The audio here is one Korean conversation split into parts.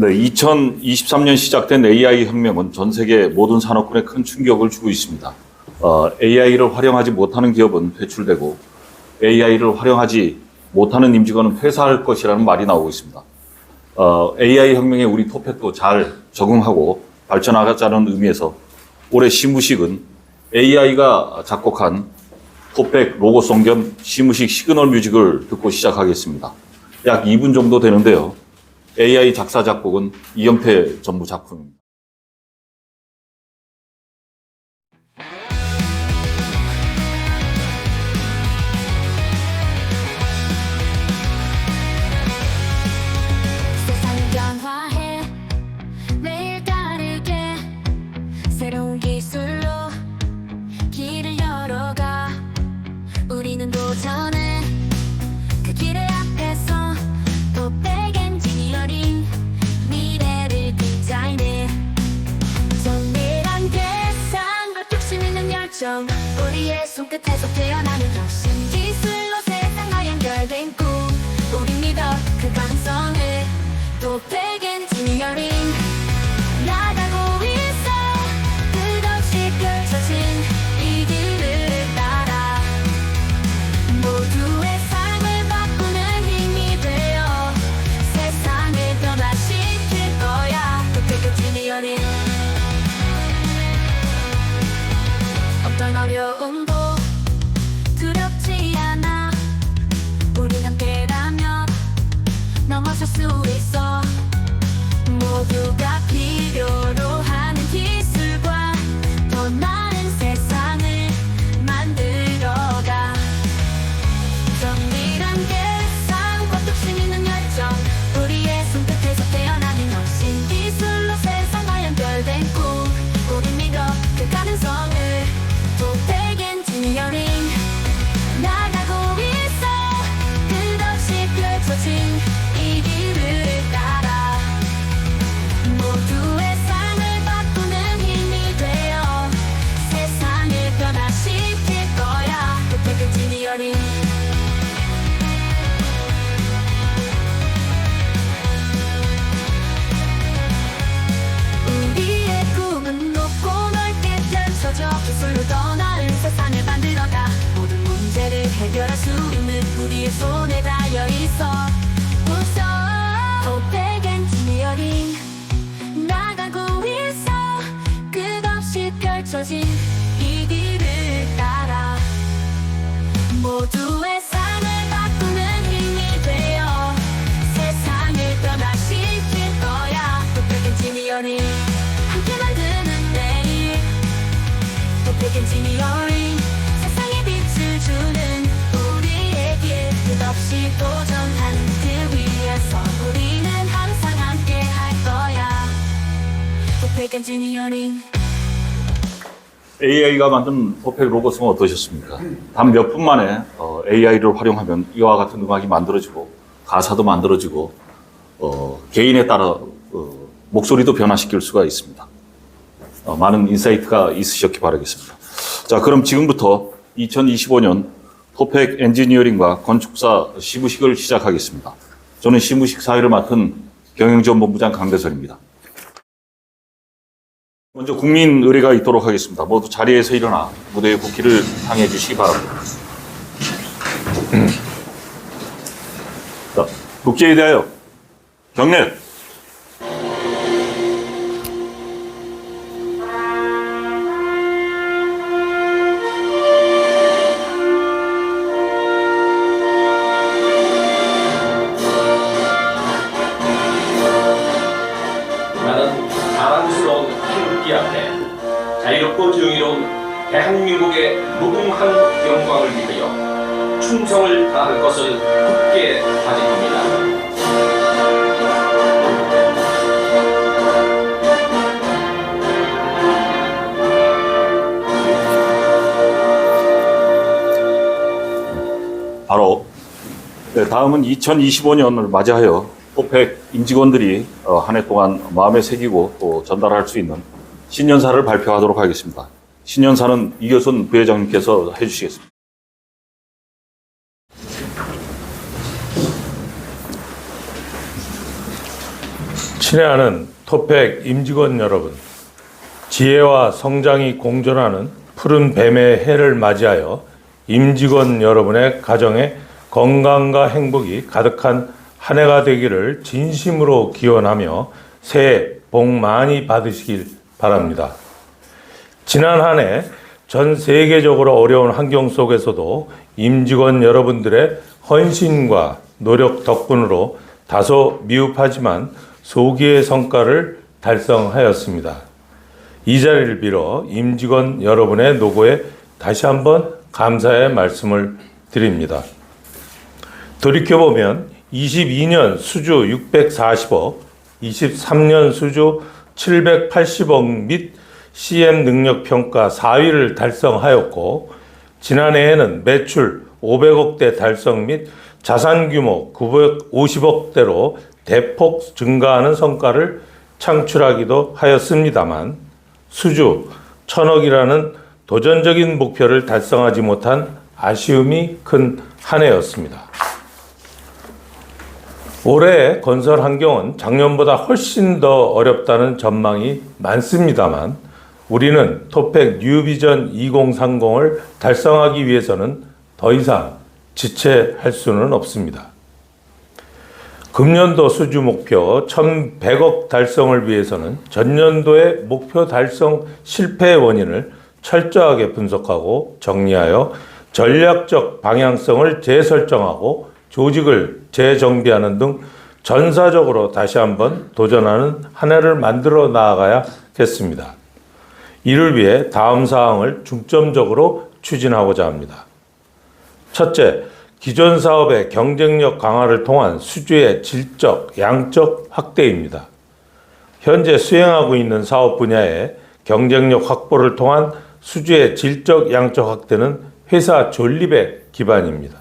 네, 2023년 시작된 AI 혁명은 전 세계 모든 산업군에 큰 충격을 주고 있습니다. 어, AI를 활용하지 못하는 기업은 퇴출되고 AI를 활용하지 못하는 임직원은 폐사할 것이라는 말이 나오고 있습니다. 어, AI 혁명에 우리 토팩도 잘 적응하고 발전하자는 의미에서 올해 시무식은 AI가 작곡한 토팩 로고송 겸 시무식 시그널 뮤직을 듣고 시작하겠습니다. 약 2분 정도 되는데요. AI 작사 작곡은 이영태 전무 작품입니다. 손에 닿여 있어 웃어 AI가 만든 토팩 로고송은 어떠셨습니까? 단 몇 분 만에 AI를 활용하면 이와 같은 음악이 만들어지고 가사도 만들어지고 어, 개인에 따라 어, 목소리도 변화시킬 수가 있습니다. 어, 많은 인사이트가 있으셨기 바라겠습니다. 자, 그럼 지금부터 2025년 토팩 엔지니어링과 건축사 시무식을 시작하겠습니다. 저는 시무식 사회를 맡은 경영지원본부장 강대선입니다. 먼저 국민 의례가 있도록 하겠습니다. 모두 자리에서 일어나 무대의 국기를 향해 주시기 바랍니다. 자, 국제에 대하여 경례. 네, 다음은 2025년을 맞이하여 토팩 임직원들이 어, 한해 동안 마음에 새기고 또 전달할 수 있는 신년사를 발표하도록 하겠습니다. 신년사는 이교순 부회장님께서 해주시겠습니다. 친애하는 토팩 임직원 여러분, 지혜와 성장이 공존하는 푸른 뱀의 해를 맞이하여 임직원 여러분의 가정에 건강과 행복이 가득한 한 해가 되기를 진심으로 기원하며 새해 복 많이 받으시길 바랍니다. 지난 한 해 전 세계적으로 어려운 환경 속에서도 임직원 여러분들의 헌신과 노력 덕분으로 다소 미흡하지만 소기의 성과를 달성하였습니다. 이 자리를 빌어 임직원 여러분의 노고에 다시 한번 감사의 말씀을 드립니다. 돌이켜보면 22년 수주 640억, 23년 수주 780억 및 CM 능력 평가 4위를 달성하였고 지난해에는 매출 500억대 달성 및 자산 규모 950억대로 대폭 증가하는 성과를 창출하기도 하였습니다만 수주 1000억이라는 도전적인 목표를 달성하지 못한 아쉬움이 큰 한 해였습니다. 올해 건설 환경은 작년보다 훨씬 더 어렵다는 전망이 많습니다만 우리는 토팩 뉴비전 2030을 달성하기 위해서는 더 이상 지체할 수는 없습니다. 금년도 수주 목표 1,100억 달성을 위해서는 전년도의 목표 달성 실패의 원인을 철저하게 분석하고 정리하여 전략적 방향성을 재설정하고 조직을 재정비하는 등 전사적으로 다시 한번 도전하는 한 해를 만들어 나아가야겠습니다. 이를 위해 다음 사항을 중점적으로 추진하고자 합니다. 첫째, 기존 사업의 경쟁력 강화를 통한 수주의 질적, 양적 확대입니다. 현재 수행하고 있는 사업 분야의 경쟁력 확보를 통한 수주의 질적, 양적 확대는 회사 존립의 기반입니다.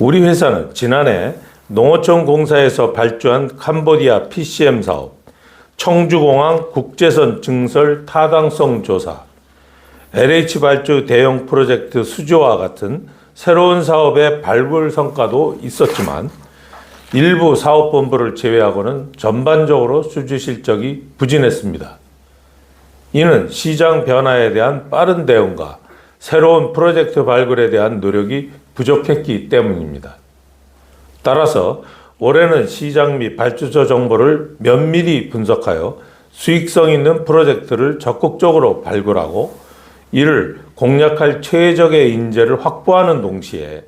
우리 회사는 지난해 농어촌 공사에서 발주한 캄보디아 PCM 사업, 청주공항 국제선 증설 타당성 조사, LH 발주 대형 프로젝트 수주와 같은 새로운 사업의 발굴 성과도 있었지만 일부 사업본부를 제외하고는 전반적으로 수주 실적이 부진했습니다. 이는 시장 변화에 대한 빠른 대응과 새로운 프로젝트 발굴에 대한 노력이 부족했기 때문입니다. 따라서 올해는 시장 및 발주처 정보를 면밀히 분석하여 수익성 있는 프로젝트를 적극적으로 발굴하고 이를 공략할 최적의 인재를 확보하는 동시에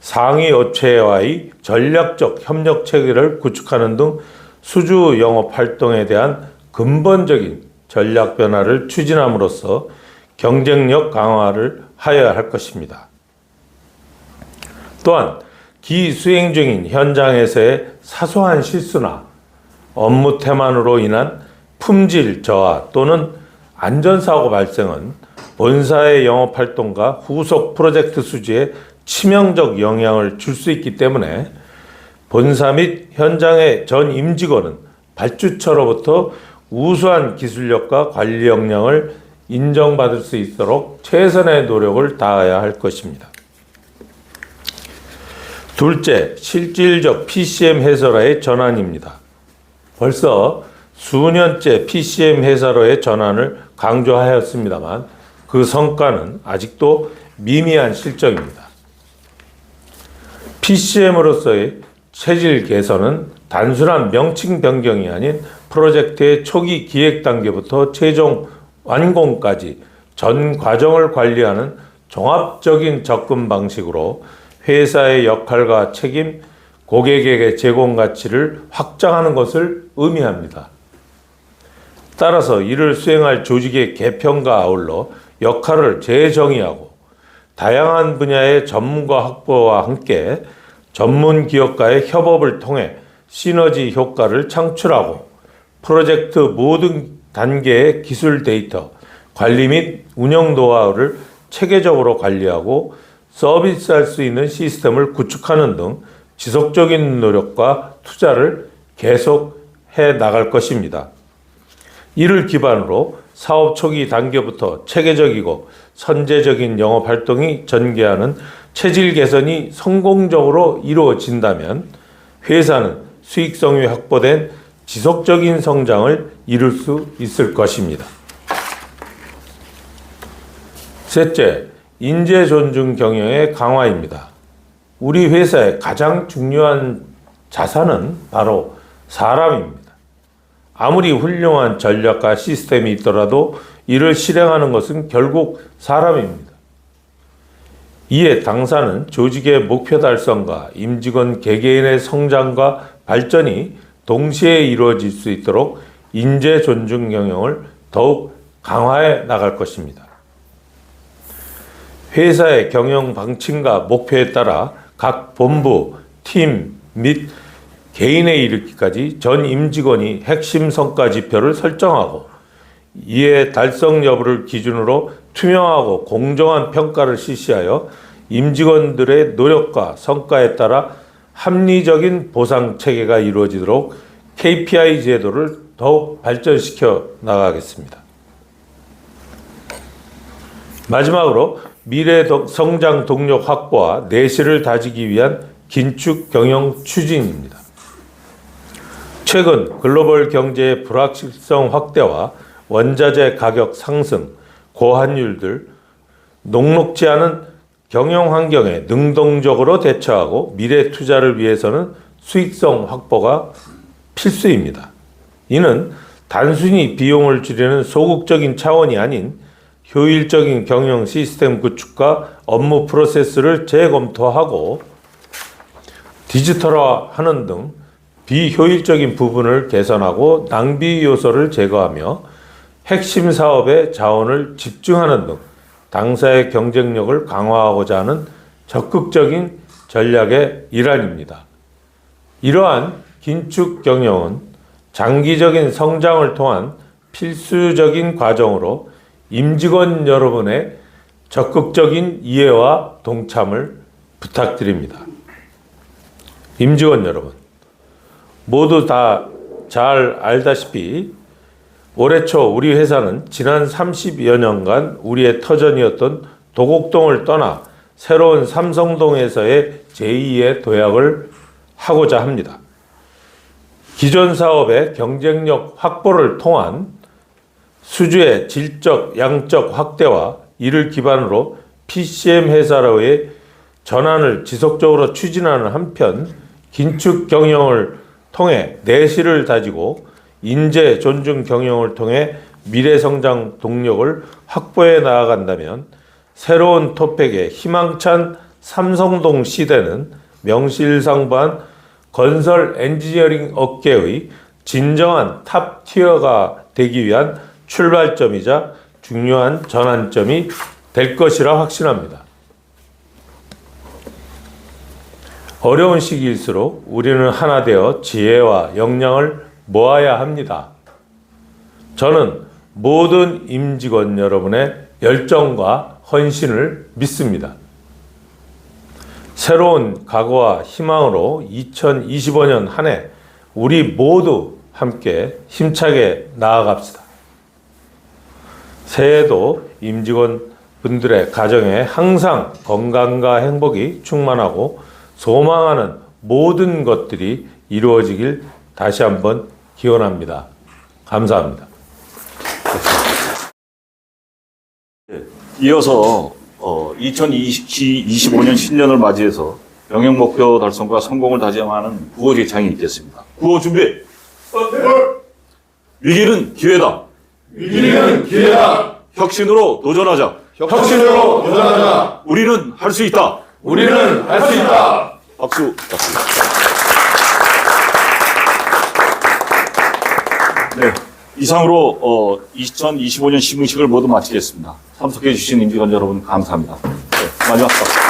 상위 업체와의 전략적 협력 체계를 구축하는 등 수주 영업 활동에 대한 근본적인 전략 변화를 추진함으로써 경쟁력 강화를 하여야 할 것입니다. 또한 기수행 중인 현장에서의 사소한 실수나 업무 태만으로 인한 품질 저하 또는 안전사고 발생은 본사의 영업 활동과 후속 프로젝트 수지에 치명적 영향을 줄 수 있기 때문에 본사 및 현장의 전 임직원은 발주처로부터 우수한 기술력과 관리 역량을 인정받을 수 있도록 최선의 노력을 다해야 할 것입니다. 둘째, 실질적 PCM 회사로의 전환입니다. 벌써 수년째 PCM 회사로의 전환을 강조하였습니다만 그 성과는 아직도 미미한 실적입니다. PCM으로서의 체질 개선은 단순한 명칭 변경이 아닌 프로젝트의 초기 기획 단계부터 최종 완공까지 전 과정을 관리하는 종합적인 접근 방식으로 회사의 역할과 책임, 고객에게 제공 가치를 확장하는 것을 의미합니다. 따라서 이를 수행할 조직의 개편과 아울러 역할을 재정의하고 다양한 분야의 전문가 확보와 함께 전문 기업과의 협업을 통해 시너지 효과를 창출하고 프로젝트 모든 단계의 기술 데이터, 관리 및 운영 노하우를 체계적으로 관리하고 서비스할 수 있는 시스템을 구축하는 등 지속적인 노력과 투자를 계속 해 나갈 것입니다. 이를 기반으로 사업 초기 단계부터 체계적이고 선제적인 영업 활동이 전개하는 체질 개선이 성공적으로 이루어진다면 회사는 수익성이 확보된 지속적인 성장을 이룰 수 있을 것입니다. 셋째, 인재 존중 경영의 강화입니다. 우리 회사의 가장 중요한 자산은 바로 사람입니다. 아무리 훌륭한 전략과 시스템이 있더라도 이를 실행하는 것은 결국 사람입니다. 이에 당사는 조직의 목표 달성과 임직원 개개인의 성장과 발전이 동시에 이루어질 수 있도록 인재 존중 경영을 더욱 강화해 나갈 것입니다. 회사의 경영 방침과 목표에 따라 각 본부, 팀 및 개인에 이르기까지 전 임직원이 핵심 성과 지표를 설정하고 이에 달성 여부를 기준으로 투명하고 공정한 평가를 실시하여 임직원들의 노력과 성과에 따라 합리적인 보상 체계가 이루어지도록 KPI 제도를 더욱 발전시켜 나가겠습니다. 마지막으로 미래 덕- 성장 동력 확보와 내실을 다지기 위한 긴축 경영 추진입니다. 최근 글로벌 경제의 불확실성 확대와 원자재 가격 상승, 고환율들, 녹록지 않은 경영 환경에 능동적으로 대처하고 미래 투자를 위해서는 수익성 확보가 필수입니다. 이는 단순히 비용을 줄이는 소극적인 차원이 아닌 효율적인 경영 시스템 구축과 업무 프로세스를 재검토하고 디지털화하는 등 비효율적인 부분을 개선하고 낭비 요소를 제거하며 핵심 사업에 자원을 집중하는 등 당사의 경쟁력을 강화하고자 하는 적극적인 전략의 일환입니다. 이러한 긴축 경영은 장기적인 성장을 통한 필수적인 과정으로 임직원 여러분의 적극적인 이해와 동참을 부탁드립니다. 임직원 여러분, 모두 다 잘 알다시피 올해 초 우리 회사는 지난 30여 년간 우리의 터전이었던 도곡동을 떠나 새로운 삼성동에서의 제2의 도약을 하고자 합니다. 기존 사업의 경쟁력 확보를 통한 수주의 질적, 양적 확대와 이를 기반으로 PCM 회사로의 전환을 지속적으로 추진하는 한편 긴축 경영을 통해 내실을 다지고 인재 존중 경영을 통해 미래 성장 동력을 확보해 나아간다면 새로운 토팩의 희망찬 삼성동 시대는 명실상부한 건설 엔지니어링 업계의 진정한 탑 티어가 되기 위한 출발점이자 중요한 전환점이 될 것이라 확신합니다. 어려운 시기일수록 우리는 하나 되어 지혜와 역량을 모아야 합니다. 저는 모든 임직원 여러분의 열정과 헌신을 믿습니다. 새로운 각오와 희망으로 2025년 한 해 우리 모두 함께 힘차게 나아갑시다. 새해도 임직원 분들의 가정에 항상 건강과 행복이 충만하고 소망하는 모든 것들이 이루어지길 다시 한번 기원합니다. 감사합니다. 이어서 어, 2025년 신년을 맞이해서 영역 목표 달성과 성공을 다짐하는 구호 제창이 있겠습니다. 구호 준비. 위기는 기회다. 위기는 기회다. 혁신으로 도전하자. 혁신으로 도전하자. 우리는 할 수 있다. 우리는 할 수 있다. 박수. 박수. 네. 이상으로 어, 2025년 시문식을 모두 마치겠습니다. 참석해 주신 임직원 여러분 감사합니다. 네, 마지막 박수.